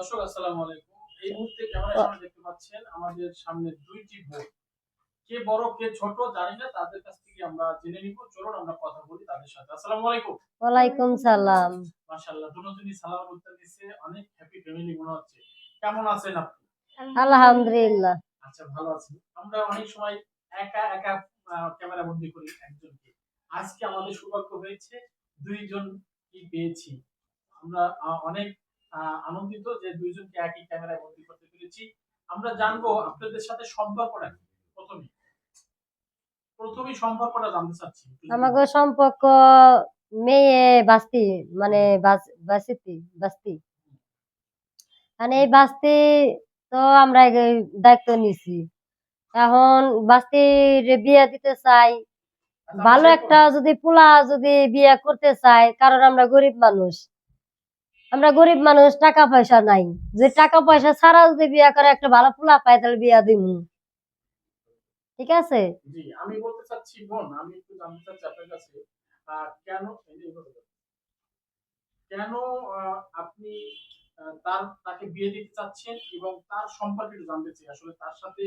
দর্শক আসসালামু আলাইকুম। এই মুহূর্তে ক্যামেরার সামনে দেখতে পাচ্ছেন আমাদের সামনে দুইটি বোন কে বড় কে ছোট জানি না তাদের কাছ থেকে আমরা জেনে নিব। চলুন আমরা কথা বলি তাদের সাথে। আসসালামু আলাইকুম। ওয়ালাইকুম সালাম। মাশাআল্লাহ দুজনই সালাম উত্তর দিচ্ছে। অনেক হ্যাপি ফ্যামিলি মনে হচ্ছে। কেমন আছেন আপনি? আলহামদুলিল্লাহ। আচ্ছা ভালো আছি। আমরা অনেক সময় একা একা ক্যামেরা বন্দি করি একজনকে। আজকে আমাদের সৌভাগ্য হয়েছে দুইজন কি পেয়েছি। আমরা অনেক আনন্দিত যে দুইজনকে একই ক্যামেরায় বন্দি করতে পেরেছি। আমরা জানব আপনাদের সাথে সম্পর্কটা কি? প্রথমে। প্রথমেই সম্পর্কটা জানতে চাচ্ছি। আমাকে সম্পর্ক মেয়ে বাস্তি মানে বাস- বাসিতি বাস্তি। মানে এই বাস্তি তো আমরা দায়িত্ব নিছি এখন বাস্তির বিয়ে দিতে চাই আচ্ছা, ভালো একটা যদি পোলা যদি বিয়ে করতে চাই কারণ আমরা গরিব মানুষ। আমরা গরিব মানুষ টাকা পয়সা নাই। যে টাকা পয়সা ছাড়া যদি বিয়ে করে একটা ভালো পোলা পাই তাহলে বিয়া দিব ঠিক আছে? আমি বলতে চাচ্ছি বোন আমি একটু জানতে চাচ্ছি আপনার কাছে কেন এই যে এভাবে কেন আপনি তার তাকে বিয়ে দিতে চাচ্ছেন এবং তার সম্পর্কে জানতে চাই। আসলে তার সাথে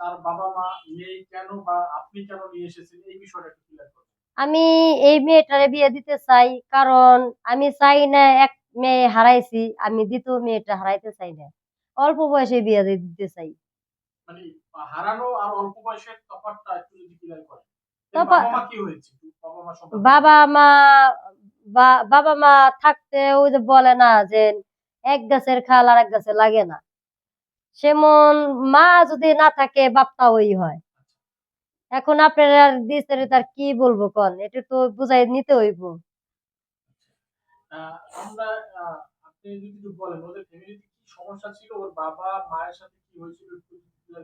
তার বাবা মা নেই কেন বা আপনি কেন নিয়ে এসেছেন? এই বিষয়টা একটু ক্লিয়ার করুন। আমি এই মেয়েটারে বিয়ে দিতে চাই কারণ আমি চাই না এক মেয়ে হারাইছি আমি দ্বিতীয় মেয়েটা হারাইতে চাই না। অল্প বয়সে বিয়ে দিতে চাই। মানে বাবা মা বাবা মা থাকতে ওই যে বলে না যে এক গাছের খাল আর এক গাছে লাগে না। সেমন মা যদি না থাকে বাপটা ওই হয়। এখন আপনারা দিচ্ছে তার কি বলব কন? এটা তো বুঝাই নিতে হইব। আমরা আপনি যদি একটু বলেন ওদের ফ্যামিলিতে কি সমস্যা ছিল? ওর বাবা মায়ের সাথে কি হয়েছিল একটু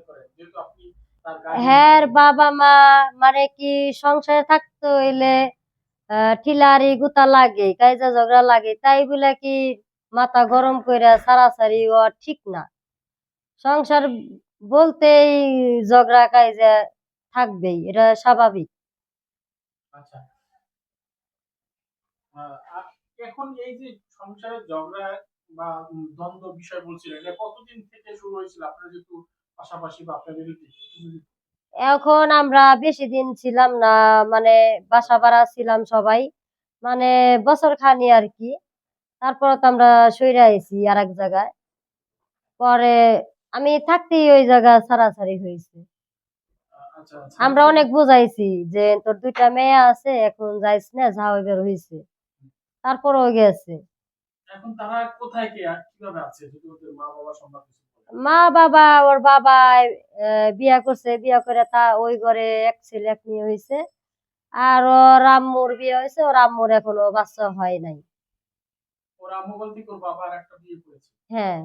করেন? যেহেতু আপনি হ্যাঁ বাবা মা মানে কি সংসারে থাকতে হইলে ঠিলারি গুতা লাগে কাইজা ঝগড়া লাগে তাই বলে কি মাথা গরম কইরা সারাসারি ও ঠিক না। সংসার বলতেই ঝগড়া কাইজা থাকবেই এটা স্বাভাবিক। আচ্ছা। এখন এই যে সংসারের ঝগড়া বা দ্বন্দ্ব বিষয় বলছিলেন এটা কতদিন থেকে শুরু হয়েছিল? আপনারা যেহেতু পাশাপাশি বা আপনাদের এখন আমরা বেশি দিন ছিলাম না মানে বাসা ভাড়া ছিলাম সবাই মানে বছর খানি আর কি। তারপর তো আমরা সইরা আইছি আর এক জায়গায়। পরে আমি থাকতেই ওই জায়গা ছাড়াছাড়ি হয়েছে। আচ্ছা আচ্ছা। আমরা অনেক বুঝাইছি যে তোর দুইটা মেয়ে আছে এখন যাইস না যা বের হয়েছে তারপরও গেছে। এখন তারা কোথায় কে? কীভাবে আছে? যদি ওদের মা বাবা সম্পর্কে মা বাবা ওর বাবা বিয়া করছে। বিয়া করে তা ওই ঘরে এক ছেলে এক মেয়ে হয়েছে। আর ওর আম্মুর বিয়ে হয়েছে। ও আম্মুর এখনও বাচ্চা হয় নাই। ওর আম্মু বলতে ওর বাবা আর একটা বিয়ে করেছে? হ্যাঁ।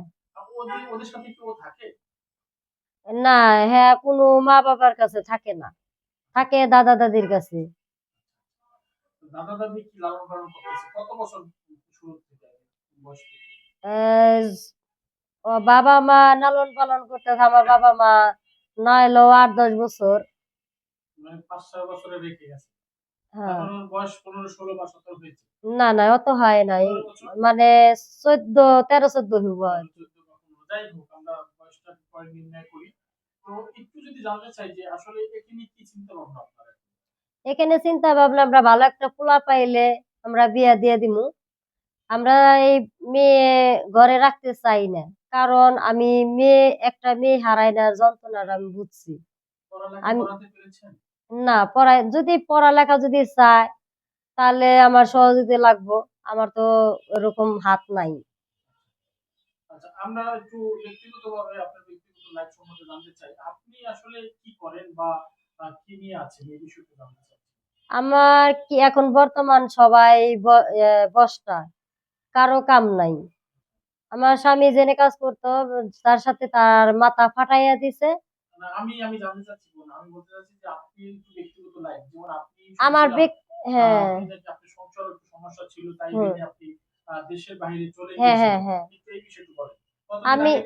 ওদের ওদের সাথে কি ও থাকে? না হ্যাঁ কোনো মা বাবার কাছে থাকে না। থাকে দাদা দাদির কাছে। দাদা দাদি কি লালন পালন করতেছে? কত বছর শুরু থেকে বয়স ও বাবা মা লালন পালন করতেছে আমার বাবা মা না এলো আট দশ বছর। মানে পাঁচ ছয় বছরে রেখে গেছে। হ্যাঁ। না না অত হয় নাই। মানে চোদ্দ তেরো চোদ্দ হইব। যাই হোক আমরা বয়সটা নির্ণয় করি। তো একটু যদি জানতে চাই যে আসলে একে কি চিন্তা ভাবনা আপনার? এখানে চিন্তা ভাবনা আমরা ভালো একটা পোলা পাইলে আমরা বিয়া দিয়ে দিমু। আমরা এই মেয়ে ঘরে রাখতে চাই না কারণ আমি মেয়ে একটা মেয়ে হারাই না যন্ত্রণার আমি বুঝছি। আমি- না পড়ায় যদি পড়ালেখা যদি চায় তাহলে আমার সহযোগিতা লাগবো আমার তো এরকম হাত নাই। আচ্ছা আমরা একটু ব্যক্তিগতভাবে আপনার ব্যক্তিগত লাইফ সম্বন্ধে জানতে চাই। আপনি আসলে কি করেন বা কি নিয়ে আছেন এই বিষয়টা জানতে চাই। আমার কি এখন বর্তমান সবাই বসটা কারও কাম নাই। আমার স্বামী জেনে কাজ করতো তার সাথে তার মাথা ফাটাইয়া দিছে। আমি আমি জানতে চাচ্ছি আমি বলতে চাচ্ছি যে আপনি ব্যক্তিগত লাইফ যেমন আপনি আমার হ্যাঁ। আহ, আপনি নাকি আপনার সংসার সমস্যা ছিল তাই আপনি দেশের বাইরে চলে হ্যাঁ হ্যাঁ হ্যাঁ। এই বিষয়টা বলেন। আমি-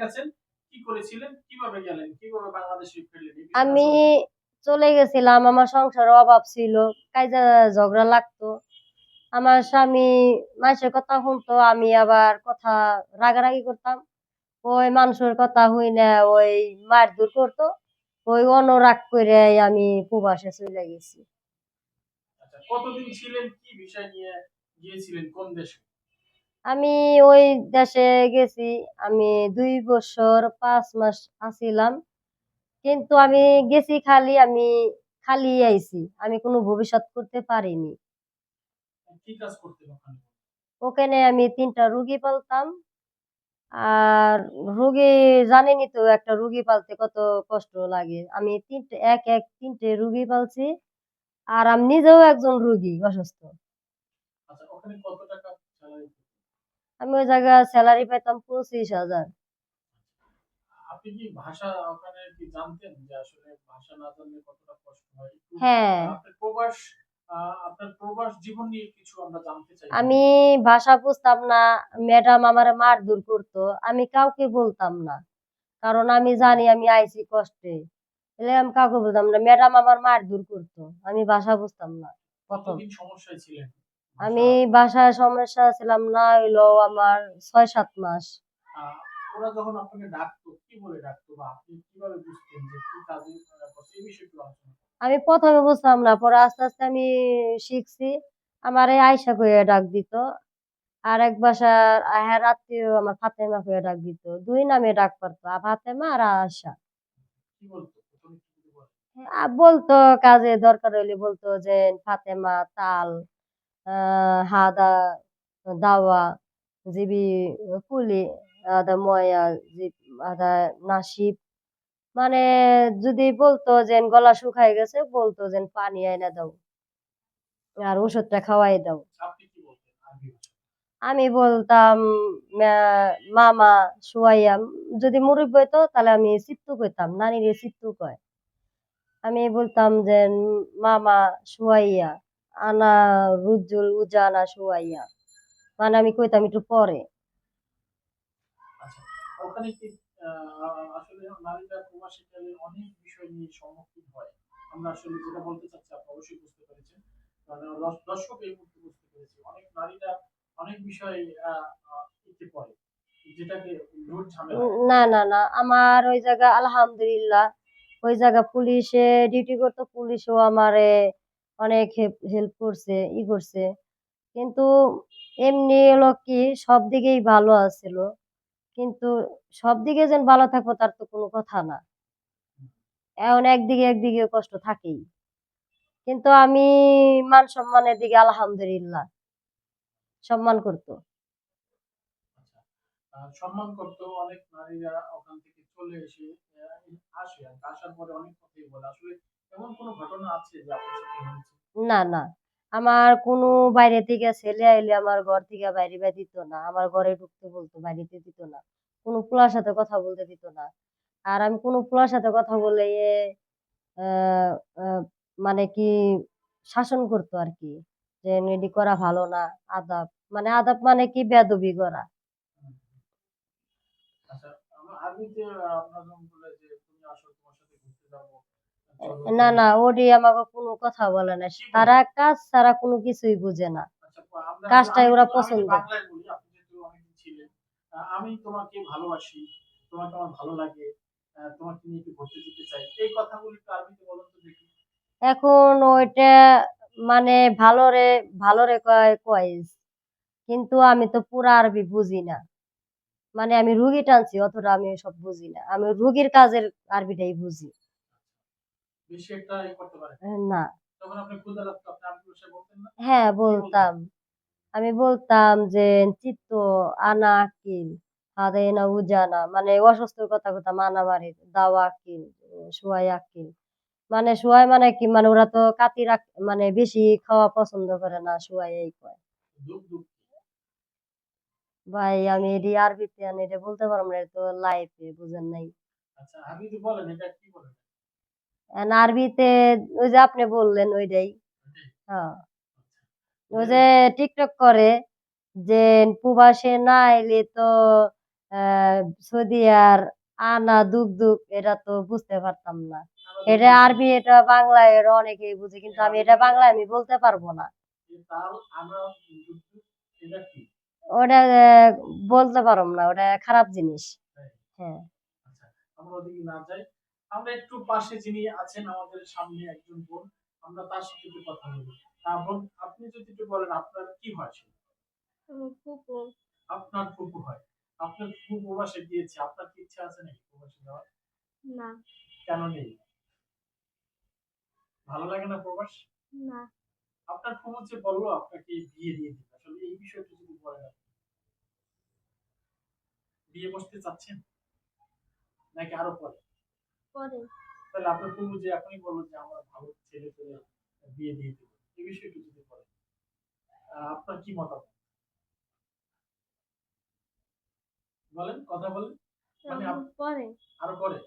কি করেছিলেন? কীভাবে গেলেন? কীভাবে বাংলাদেশে ফিরলেন? আমি চলে গেছিলাম আমার সংসারে অভাব ছিল কাজে ঝগড়া লাগতো। আমার স্বামী মানুষের কথা শুনতো আমি আবার কথা রাগারাগি করতাম। ওই মানুষের কথা হই না ওই মারধর করতো ওই অনুরাগ করে আমি প্রবাসে চলে গেছি। আচ্ছা কতদিন ছিলেন কি বিষয় নিয়ে গিয়েছিলেন কোন দেশে? আমি ওই দেশে গেছি আমি দুই বছর পাঁচ মাস আছিলাম। কিন্তু আমি গেছি খালি আমি খালি আইছি। আমি কোনো ভবিষ্যৎ করতে পারিনি। ওখানে? আমি তিনটা রুগী পালতাম। আর রুগী জানেনই তো একটা রুগী পালতে কত কষ্ট লাগে। আমি তিনটে এক এক তিনটে রুগী পালছি। আর আমি নিজেও একজন রুগী অসুস্থ। আচ্ছা আমি ওই জায়গায় স্যালারি পাইতাম পঁচিশ হাজার। আপনি কি ভাষা ওখানে কি জানতেন যে আসলে ভাষা না জানলে কতটা কষ্ট হয়? হ্যাঁ। আপনার প্রবাস আপনার প্রবাস জীবন নিয়ে কিছু আমরা জানতে চাই। আমি ভাষা বুঝতাম না ম্যাডাম আমার মার দূর করতো আমি কাউকে বলতাম না। কারণ আমি জানি আমি আইছি কষ্টে। এলে আমি কাউকে বলতাম না ম্যাডাম আমার মার দূর করতো আমি ভাষা বুঝতাম না। প্রথম কতদিন সমস্যায় ছিলেন? আমি বাসায় সমস্যা ছিলাম না হইল আমার ছয় সাত মাস ওরা যখন আপনাকে ডাকতো কি বলে ডাকতো বা আপনি কীভাবে বুঝতেন যে কি কাজে এই বিষয়ে আলোচনা আমি প্রথমে বুঝতাম না পরে আস্তে আস্তে আমি শিখছি। আমার এই আয়সা করে ডাক দিত। আর এক বাসার হ্যাঁ আত্মীয় আমার ফাতেমা করে ডাক দিত। দুই নামে ডাক পারতো আর ফাতেমা আর আয়সা বলতো? কাজে দরকার হইলে বলতো যে ফাতেমা তাল আহ হাদা দাওয়া জিবি কুলি আদা ময়া আদা নাসিব মানে যদি বলতো যে গলা শুকায় গেছে বলতো যে পানি আইনা দাও আর ওষুধটা খাওয়াই দাও। আমি বলতাম মামা সুয়াইয়া যদি মুরব্বী হইতো তাহলে আমি সিত্তু কইতাম নানিরে সিত্তু কয়। আমি বলতাম যে মামা শুয়াইয়া আনা রুজুল উজানা সুয়াইয়া মানে আমি কইতাম একটু পরে। ওখানে কি আসলে নারীরা কালে অনেক বিষয় নিয়ে সম্মুখীন হয়। আমরা আসলে যেটা বলতে চাচ্ছি, আপনি অবশ্যই বুঝতে পেরেছেন। কারণ দর্শক এই মুহূর্তে বুঝতে পেরেছে। অনেক নারীরা অনেক না না না, আমার ওই জায়গা আলহামদুলিল্লাহ, ওই জায়গা পুলিশে ডিউটি করতো, পুলিশও আমারে অনেক হেল্প করছে, ই করছে। কিন্তু এমনি হলো কি, সব দিকেই ভালো আছিল। কিন্তু সব দিকে যেন ভালো থাকব তার তো কোনো কথা না। এখন একদিকে একদিকে কষ্ট থাকেই। কিন্তু আমি মান সম্মানের দিকে আলহামদুলিল্লাহ সম্মান করতো। আচ্ছা সম্মান করতো অনেক নারীরা ওখান থেকে চলে এসে আসে আসার পরে অনেক কথাই বলে। আসলে এমন কোনো ঘটনা আছে যে আপনার সাথে না না। আমার কোনো বাইরে থেকে ছেলে আইলে আমার ঘর থেকে বাইরে বের দিত না আমার ঘরে ঢুকতে বলতো বাইরেতে দিত না কোনো পোলার সাথে কথা বলতে দিত না আর আমি কোনো পোলার সাথে কথা বলে মানে কি শাসন করতো আর কি যে এডি করা ভালো না আদাব মানে আদাব মানে কি বেদবি করা আচ্ছা আহ, আপনার যেমন বলে যে তুমি আসো তোমার সাথে ঘুরতে যাব চলো না না ওডি আমাকে কোনো কথা বলে না। তারা কাজ ছাড়া কোনো কিছুই বুঝে না। আচ্ছা, কাজটাই ওরা পছন্দ। আমি তোমাকে ভালোবাসি তোমাকে আমার ভালো লাগে তোমাকে নিয়ে একটু ঘুরতে যেতে চাই। এই কথাগুলি আরবিতে তো দেখি। এখন ওইটা মানে ভালো রে ভালো রে কয় কয়েস। কিন্তু আমি তো পুরা আরবি বুঝি না। মানে আমি রুগী টানছি অতটা আমি সব বুঝি না। আমি রুগীর কাজের আরবিটাই বুঝি। বেশি একটা ই করতে পারে। না। তখন আপনি লাগতো আপনি বলতেন না? হ্যাঁ বলতাম। আমি বলতাম যে চিত্ত আনা আকিল হাদেনা উজানা। মানে অসুস্থর কথা কথা মানা মারি দাওয়া আকিল সোয়াই আকিল। মানে সোয়াই মানে কি? মানে ওরা তো কাতি রাখ মানে বেশি খাওয়া পছন্দ করে না সোয়াই এই কয়। ভাই আমি এটি আরবিতে আমি এটা বলতে পারব না এটা তো লাইফে বুঝেন নাই। আচ্ছা আরবিতে বলেন এটা কি বলেন? আরবিতে ওই যে আপনি বললেন ওইটাই। হ্যাঁ। ওই যে টিকটক করে যে প্রবাসে না এলে তো সৌদি আর আনা দুক দুক এটা তো বুঝতে পারতাম না। এটা আরবি এটা বাংলায় এরা অনেকেই বুঝে কিন্তু আমি এটা বাংলায় আমি বলতে পারব না। এটা ওটা বলতে পারব না ওটা খারাপ জিনিস। হ্যাঁ। আচ্ছা আমরা একটু পাশে যিনি আছেন আমাদের সামনে একজন বোন আমরা তার সাথে একটু কথা বলি। আহ, বোন আপনি যদি একটু বলেন আপনার কি হয় আপনার ফুপু হয়। আপনার ফুপু প্রবাসে গিয়েছে। আপনার কি ইচ্ছা আছে নাকি প্রবাসে যাওয়ার? না। কেন নেই? ভালো লাগে না প্রবাস? না। আপনার ফুপু যে বলল আপনাকে বিয়ে দিয়ে দিবে। আসলে এই বিষয়টা যদি বলেন। বিয়ে বসতে চাচ্ছেন? নাকি আরও পরে? পরে। তাহলে আপনার ফুপু যে এখনই বলল যে আমার ভালো ছেলে বিয়ে দিয়ে দিবে এই বিষয়টা যদি বলেন আপনার কি মতামত? বলেন কথা বলেন। মানে পরে। আরও পরে?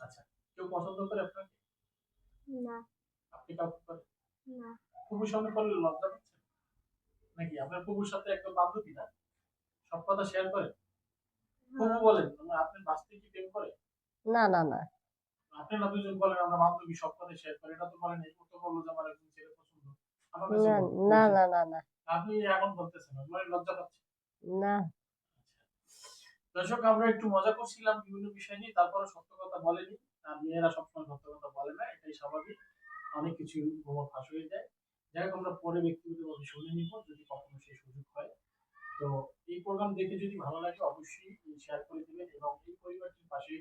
আচ্ছা কেউ পছন্দ করে আপনাকে? না। আপনি কাউকে করে? না। ফুপুর সামনে করলে লজ্জা পাচ্ছেন নাকি আপনার ফুপুর সাথে একদম বান্ধবী না? সব কথা শেয়ার করে? ফুপু বলেন মানে আপনি বাস্তবে কি প্রেম করে? না না না। না দুজন বলেন আমরা বান্ধবী সব কথা শেয়ার করি। এটা তো বলেন এই তো বলল যে আমার একজন ছেলে পছন্দ। না না না না না। আপনি এখন বলতেছেন মানে লজ্জা পাচ্ছেন? না। দর্শক আমরা একটু মজা করছিলাম বিভিন্ন বিষয় নিয়ে তারপরে সত্য কথা বলেনি। আর মেয়েরা সবসময় সত্য কথা বলে না এটাই স্বাভাবিক। অনেক কিছু গোমর ফাঁস হয়ে যায়। যাই হোক আমরা পরে ব্যক্তিগতভাবে শুনে নিব যদি কখনো সেই সুযোগ হয়। তো এই প্রোগ্রাম দেখে যদি ভালো লাগে অবশ্যই শেয়ার করে দিবেন এবং এই পরিবারটির পাশে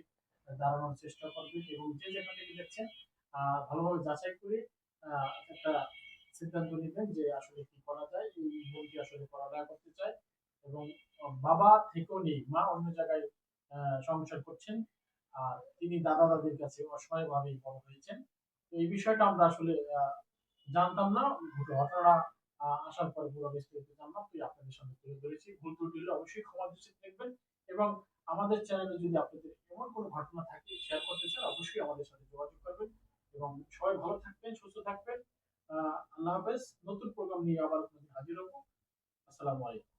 দাঁড়ানোর চেষ্টা করবেন এবং যে যেখান দেখছেন ভালোভাবে যাচাই করে একটা সিদ্ধান্ত নেবেন যে আসলে কি করা যায়, এই বোনটি আসলে পড়ালেখা করতে চায় এবং বাবা থেকেও নেই, মা অন্য জায়গায় সংসার করছেন, আর তিনি দাদা দাদির কাছে অসহায় ভাবেই বড় হয়েছেন। তো এই বিষয়টা আমরা আসলে জানতাম না ঘটনা আসার পর পুরো বিস্তারিত জানলাম তুই আপনাদের সামনে তুলে ধরেছি। ভুল ত্রুটি অবশ্যই ক্ষমা দৃষ্টিতে দেখবেন এবং আমাদের চ্যানেলে যদি আপনাদের এমন কোনো ঘটনা থাকে শেয়ার করতে চান, অবশ্যই আমাদের সাথে যোগাযোগ করবেন। এবং সবাই ভালো থাকবেন, সুস্থ থাকবেন। আল্লাহ হাফেজ। নতুন প্রোগ্রাম নিয়ে আবার হাজির হব। আসসালামু আলাইকুম।